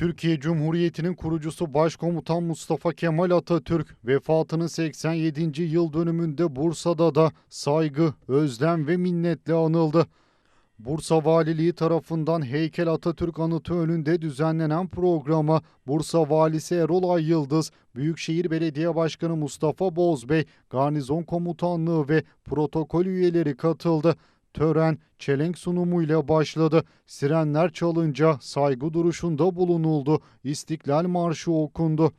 Türkiye Cumhuriyeti'nin kurucusu Başkomutan Mustafa Kemal Atatürk vefatının 87. yıl dönümünde Bursa'da da saygı, özlem ve minnetle anıldı. Bursa Valiliği tarafından Heykel Atatürk Anıtı önünde düzenlenen programa Bursa Valisi Erol Ay Yıldız, Büyükşehir Belediye Başkanı Mustafa Bozbey, Garnizon Komutanlığı ve protokol üyeleri katıldı. Tören çelenk sunumuyla başladı. Sirenler çalınca saygı duruşunda bulunuldu. İstiklal Marşı okundu.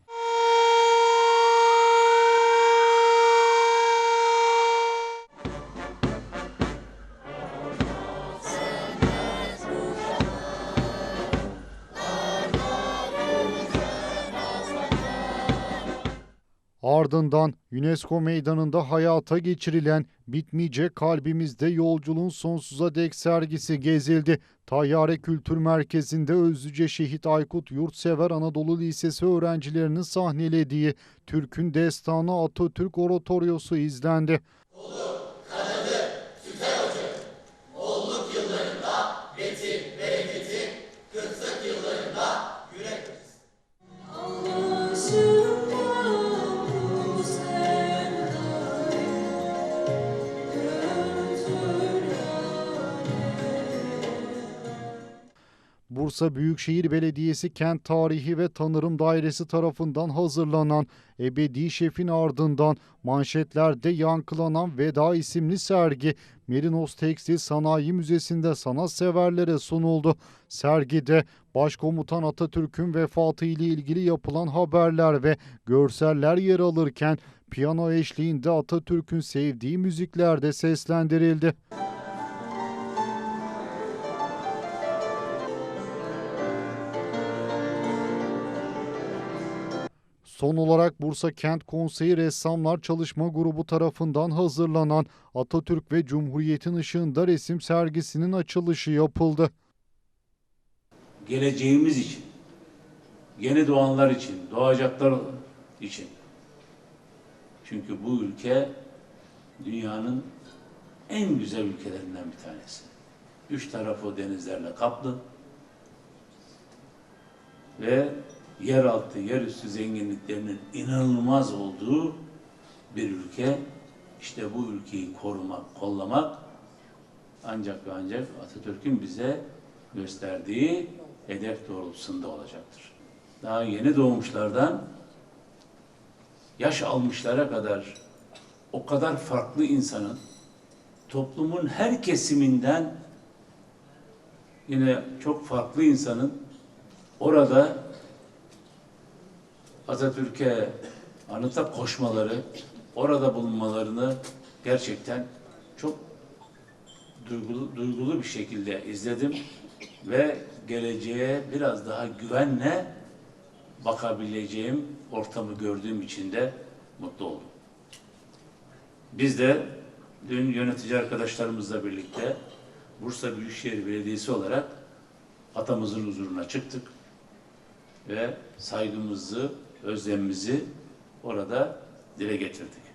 Ardından UNESCO meydanında hayata geçirilen Bitmeyecek Kalbimizde Yolculuğun Sonsuza Dek sergisi gezildi. Tayyare Kültür Merkezi'nde Özlüce Şehit Aykut Yurtsever Anadolu Lisesi öğrencilerinin sahnelediği Türk'ün Destanı Atatürk Oratoryosu izlendi. Anlaşılmaz Bursa Büyükşehir Belediyesi Kent Tarihi ve Tanırım Dairesi tarafından hazırlanan Ebedi Şef'in ardından manşetlerde yankılanan Veda isimli sergi Merinos Tekstil Sanayi Müzesi'nde sanatseverlere sunuldu. Sergide Başkomutan Atatürk'ün vefatı ile ilgili yapılan haberler ve görseller yer alırken piyano eşliğinde Atatürk'ün sevdiği müzikler de seslendirildi. Son olarak Bursa Kent Konseyi Ressamlar Çalışma Grubu tarafından hazırlanan Atatürk ve Cumhuriyet'in ışığında resim sergisinin açılışı yapıldı. geleceğimiz için, yeni doğanlar için, doğacaklar için. Çünkü bu ülke dünyanın en güzel ülkelerinden bir tanesi. Üç tarafı denizlerle kaplı ve yeraltı, yerüstü zenginliklerinin inanılmaz olduğu bir ülke. İşte bu ülkeyi korumak, kollamak ancak ve ancak Atatürk'ün bize gösterdiği hedef doğrultusunda olacaktır. Daha yeni doğmuşlardan yaş almışlara kadar o kadar farklı insanın toplumun her kesiminden yine çok farklı insanın orada Atatürk'e anıta koşmaları, orada bulunmalarını gerçekten çok duygulu, duygulu bir şekilde izledim ve geleceğe biraz daha güvenle bakabileceğim ortamı gördüğüm için de mutlu oldum. Biz de dün yönetici arkadaşlarımızla birlikte Bursa Büyükşehir Belediyesi olarak atamızın huzuruna çıktık ve saygımızı, özlemimizi orada dile getirdik.